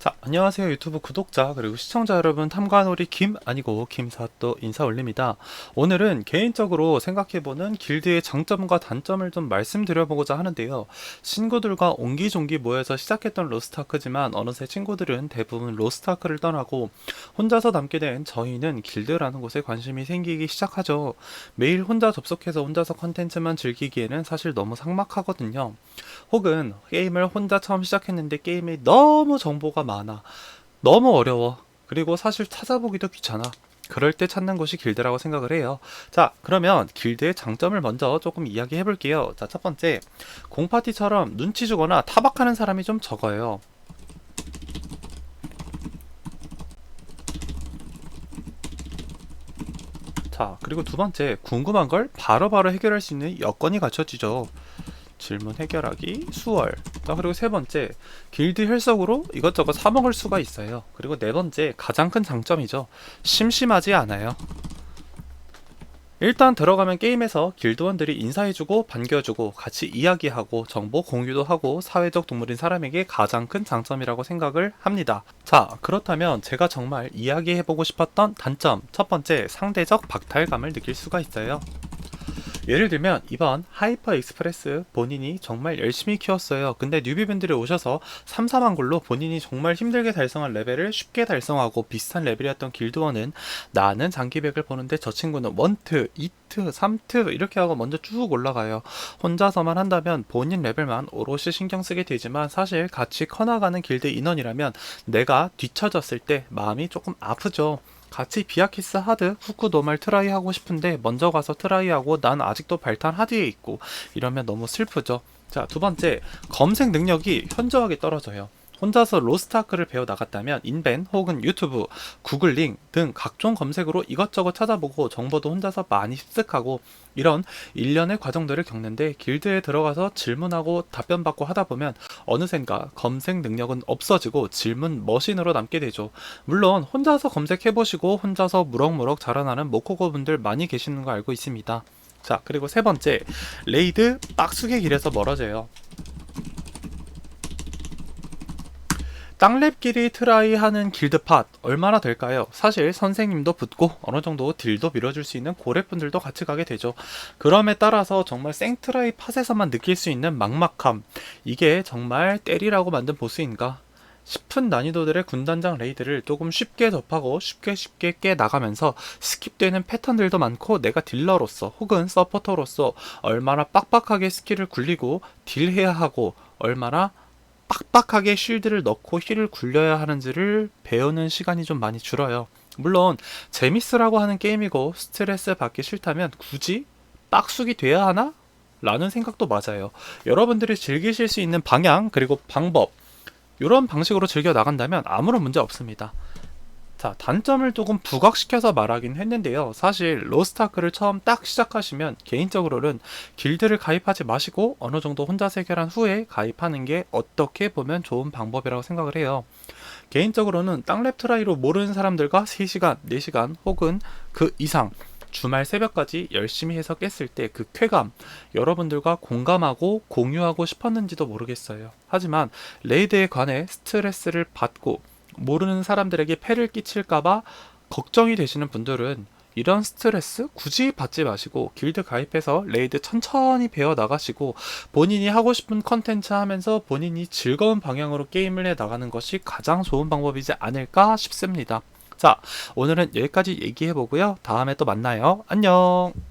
Ta 자, 안녕하세요. 유튜브 구독자 그리고 시청자 여러분 탐관오리 김 아니고 김사또 인사 올립니다. 오늘은 개인적으로 생각해보는 길드의 장점과 단점을 좀 말씀드려보고자 하는데요. 친구들과 옹기종기 모여서 시작했던 로스트아크지만 어느새 친구들은 대부분 로스트아크를 떠나고 혼자서 남게 된 저희는 길드라는 곳에 관심이 생기기 시작하죠. 매일 혼자 접속해서 혼자서 컨텐츠만 즐기기에는 사실 너무 삭막하거든요. 혹은 게임을 혼자 처음 시작했는데 게임이 너무 정보가 많아. 너무 어려워. 그리고 사실 찾아보기도 귀찮아. 그럴 때 찾는 곳이 길드라고 생각을 해요. 자, 그러면 길드의 장점을 먼저 조금 이야기해 볼게요. 자, 첫 번째. 공파티처럼 눈치 주거나 타박하는 사람이 좀 적어요. 자, 그리고 두 번째. 궁금한 걸 바로바로 해결할 수 있는 여건이 갖춰지죠. 질문 해결하기 수월 자 그리고 세 번째 길드 혈석으로 이것저것 사먹을 수가 있어요 그리고 네 번째 가장 큰 장점이죠 심심하지 않아요 일단 들어가면 게임에서 길드원들이 인사해주고 반겨주고 같이 이야기하고 정보 공유도 하고 사회적 동물인 사람에게 가장 큰 장점이라고 생각을 합니다. 자, 그렇다면 제가 정말 이야기해보고 싶었던 단점 첫 번째 상대적 박탈감을 느낄 수가 있어요. 예를 들면 이번 하이퍼 익스프레스 본인이 정말 열심히 키웠어요. 근데 뉴비분들이 오셔서 3, 4만 골로 본인이 정말 힘들게 달성한 레벨을 쉽게 달성하고 비슷한 레벨이었던 길드원은 나는 장기백을 보는데 저 친구는 원트, 이트, 삼트 이렇게 하고 먼저 쭉 올라가요. 혼자서만 한다면 본인 레벨만 오롯이 신경 쓰게 되지만 사실 같이 커나가는 길드 인원이라면 내가 뒤처졌을 때 마음이 조금 아프죠. 같이 비아키스 하드 후쿠 노말 트라이 하고 싶은데 먼저 가서 트라이 하고 난 아직도 발탄 하드에 있고 이러면 너무 슬프죠. 자, 두 번째, 검색 능력이 현저하게 떨어져요. 혼자서 로스트아크를 배워 나갔다면 인벤 혹은 유튜브, 구글링 등 각종 검색으로 이것저것 찾아보고 정보도 혼자서 많이 습득하고 이런 일련의 과정들을 겪는데 길드에 들어가서 질문하고 답변받고 하다 보면 어느샌가 검색 능력은 없어지고 질문 머신으로 남게 되죠. 물론 혼자서 검색해보시고 혼자서 무럭무럭 자라나는 모코고 분들 많이 계시는 거 알고 있습니다. 자, 그리고 세 번째, 레이드 빡수의 길에서 멀어져요. 땅랩끼리 트라이하는 길드팟 얼마나 될까요? 사실 선생님도 붙고 어느 정도 딜도 밀어줄 수 있는 고래분들도 같이 가게 되죠. 그럼에 따라서 정말 생트라이 팟에서만 느낄 수 있는 막막함 이게 정말 때리라고 만든 보스인가? 싶은 난이도들의 군단장 레이드를 조금 쉽게 접하고 쉽게 쉽게 깨 나가면서 스킵되는 패턴들도 많고 내가 딜러로서 혹은 서포터로서 얼마나 빡빡하게 스킬을 굴리고 딜해야 하고 얼마나 빡빡하게 쉴드를 넣고 힐을 굴려야 하는지를 배우는 시간이 좀 많이 줄어요. 물론 재밌으라고 하는 게임이고 스트레스 받기 싫다면 굳이 빡숙이 돼야 하나? 라는 생각도 맞아요. 여러분들이 즐기실 수 있는 방향 그리고 방법 이런 방식으로 즐겨 나간다면 아무런 문제 없습니다. 자, 단점을 조금 부각시켜서 말하긴 했는데요. 사실 로스트아크를 처음 딱 시작하시면 개인적으로는 길드를 가입하지 마시고 어느 정도 혼자 해결한 후에 가입하는 게 어떻게 보면 좋은 방법이라고 생각을 해요. 개인적으로는 땅랩 트라이로 모르는 사람들과 3시간, 4시간 혹은 그 이상 주말 새벽까지 열심히 해서 깼을 때 그 쾌감 여러분들과 공감하고 공유하고 싶었는지도 모르겠어요. 하지만 레이드에 관해 스트레스를 받고 모르는 사람들에게 폐를 끼칠까봐 걱정이 되시는 분들은 이런 스트레스 굳이 받지 마시고 길드 가입해서 레이드 천천히 배워 나가시고 본인이 하고 싶은 컨텐츠 하면서 본인이 즐거운 방향으로 게임을 해 나가는 것이 가장 좋은 방법이지 않을까 싶습니다. 자, 오늘은 여기까지 얘기해 보고요. 다음에 또 만나요. 안녕!